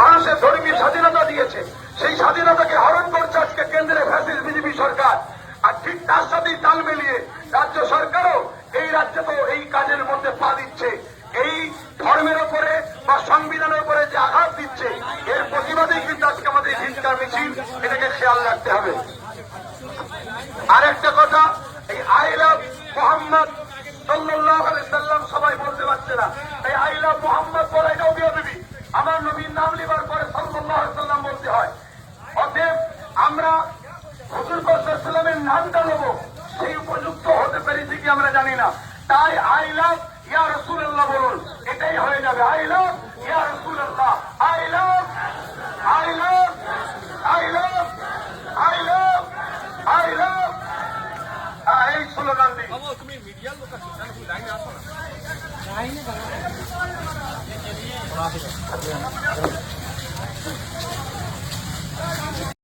মানুষের ধর্মীয় স্বাধীনতা দিয়েছে। সেই স্বাধীনতাকে হরণ করছে আজকে কেন্দ্রে ফ্যাসিস্ট বিজেপি সরকার। আর ঠিক তার সাথেই তাল মিলিয়ে রাজ্য সরকারও এই রাজ্যে তো এই কাজের মধ্যে পা দিচ্ছে। এই ধর্মের ওপরে বা সংবিধানের উপরে যে আঘাত দিচ্ছে, এর প্রতিবাদেই কিন্তু আজকে আমাদের হিংসার মিছিল, এটাকে খেয়াল রাখতে হবে। আর একটা কথা, এই আই লাভ মোহাম্মদ সাল্লাম সবাই বলতে পারছে না। এই আই লাভ মোহাম্মদ বলা আমার নবীর নাম লিবার পরে সাল্লাম বলতে হয় অতএব আমরা হুজুর সাল্লামের নামটা নেব সেই উপযুক্ত হতে পেরেছি কি আমরা জানি না। তাই আই লাভ ইয়া রসুল্লাহ বলুন এটাই হয়ে যাবে। আই লাভ ইয়া রসুল্লাহ I love I love I love I love I love এই স্লোগান দিন তুমি মিডিয়ার লোক আছো জানো তুমি লাইনে আসো না